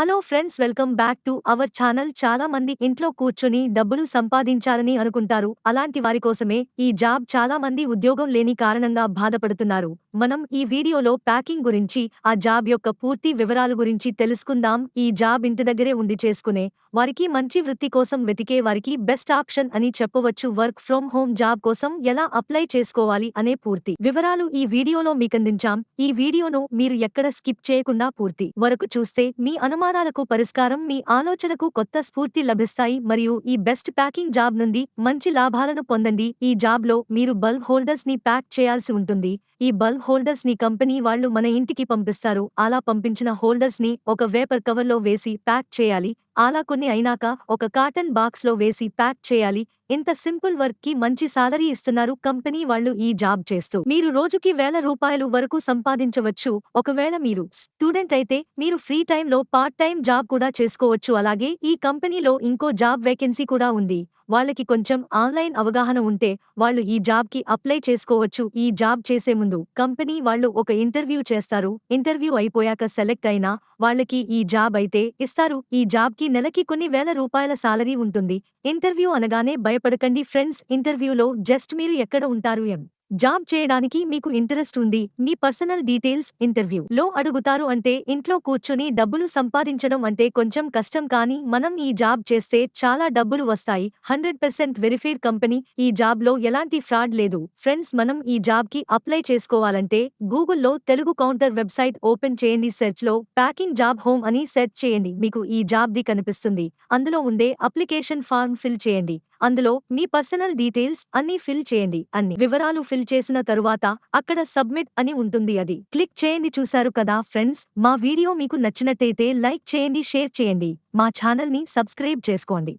Hello friends welcome back to our channel. చాలా మంది ఇంట్లో కూర్చొని డబ్బులు సంపాదించాలని అనుకుంటారు. అలాంటి వారి కోసమే ఈ జాబ్ చాలా మంది ఉద్యోగం లేని కారణంగా బాధపడుతున్నారు. మనం ఈ వీడియోలో ప్యాకింగ్ గురించి ఆ జాబ్ యొక్క పూర్తి వివరాలు గురించి తెలుసుకుందాం. ఈ జాబ్ ఇంటి దగ్గరే ఉండి చేసుకునే వారికి మంచి వృత్తి కోసం వెతికే వారికి బెస్ట్ ఆప్షన్ అని చెప్పవచ్చు. వర్క్ ఫ్రమ్ హోమ్ జాబ్ కోసం ఎలా అప్లై చేసుకోవాలి అనే పూర్తి వివరాలు ఈ వీడియోలో మీకందించాం. ఈ వీడియోను మీరు ఎక్కడ స్కిప్ చేయకుండా పూర్తి వరకు చూస్తే మీ అనుమానాలకు పరిష్కారం మీ ఆలోచనకు కొత్త స్ఫూర్తి లభిస్తాయి. మరియు ఈ బెస్ట్ ప్యాకింగ్ జాబ్ నుండి మంచి లాభాలను పొందండి. ఈ జాబ్లో మీరు బల్బ్ హోల్డర్స్ని ప్యాక్ చేయాల్సి ఉంటుంది. ఈ బల్బ్ హోల్డర్స్ని కంపెనీ వాళ్ళు మన ఇంటికి పంపిస్తారు. అలా పంపించిన హోల్డర్స్ని ఒక వేపర్ కవర్లో వేసి ప్యాక్ చేయాలి. అలా కొన్ని అయినాక ఒక కాటన్ బాక్స్లో వేసి ప్యాక్ చేయాలి. ఇంత సింపుల్ వర్క్కి మంచి సాలరీ ఇస్తున్నారు కంపెనీ వాళ్ళు ఈ జాబ్ చేస్తూ. మీరు రోజుకి వేల రూపాయలు వరకు సంపాదించవచ్చు. ఒకవేళ మీరు స్టూడెంట్ అయితే మీరు ఫ్రీ టైంలో పార్ట్ టైం జాబ్ కూడా చేసుకోవచ్చు. అలాగే ఈ కంపెనీలో ఇంకో జాబ్ వేకెన్సీ కూడా ఉంది. వాళ్ళకి కొంచెం ఆన్లైన్ అవగాహన ఉంటే వాళ్ళు ఈ జాబ్కి అప్లై చేసుకోవచ్చు. ఈ జాబ్ చేసే ముందు కంపెనీ వాళ్ళు ఒక ఇంటర్వ్యూ చేస్తారు. ఇంటర్వ్యూ అయిపోయాక సెలెక్ట్ అయినా వాళ్ళకి ఈ జాబ్ అయితే ఇస్తారు. ఈ జాబ్కి నెలకి కొన్ని వేల రూపాయల సాలరీ ఉంటుంది. ఇంటర్వ్యూ అనగానే భయపడకండి ఫ్రెండ్స్. ఇంటర్వ్యూలో జస్ట్ మీరు ఎక్కడ ఉంటారు ఎం? జాబ్ చేయడానికి మీకు ఇంట్రెస్ట్ ఉంది మీ పర్సనల్ డీటెయిల్స్ ఇంటర్వ్యూ లో అడుగుతారు అంటే ఇంట్లో కూర్చుని డబ్బులు సంపాదించడం అంటే కొంచెం కష్టం కానీ మనం ఈ జాబ్ చేస్తే చాలా డబ్బులు వస్తాయి. హండ్రెడ్ పర్సెంట్ వెరిఫైడ్ కంపెనీ ఈ జాబ్లో ఎలాంటి ఫ్రాడ్ లేదు. ఫ్రెండ్స్ మనం ఈ జాబ్కి అప్లై చేసుకోవాలంటే గూగుల్లో తెలుగు కౌంటర్ వెబ్సైట్ ఓపెన్ చేయండి సెర్చ్లో ప్యాకింగ్ జాబ్ హోమ్ అని సెర్చ్ చేయండి మీకు ఈ జాబ్ ది కనిపిస్తుంది. అందులో ఉండే అప్లికేషన్ ఫార్మ్ ఫిల్ చేయండి. అందులో మీ పర్సనల్ డీటెయిల్స్ అన్ని ఫిల్ చేయండి. అన్ని వివరాలు ఫిల్ చేసిన తరువాత అక్కడ సబ్మిట్ అని ఉంటుంది అది. క్లిక్ చేయండి చూశారు కదా ఫ్రెండ్స్ మా వీడియో మీకు నచ్చినట్టయితే లైక్ చేయండి షేర్ చేయండి. మా ఛానల్ని సబ్స్క్రైబ్ చేసుకోండి.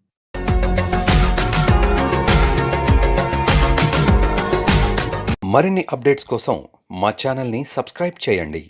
మరిన్ని అప్డేట్స్ కోసం మా ఛానల్ని సబ్స్క్రైబ్ చేయండి.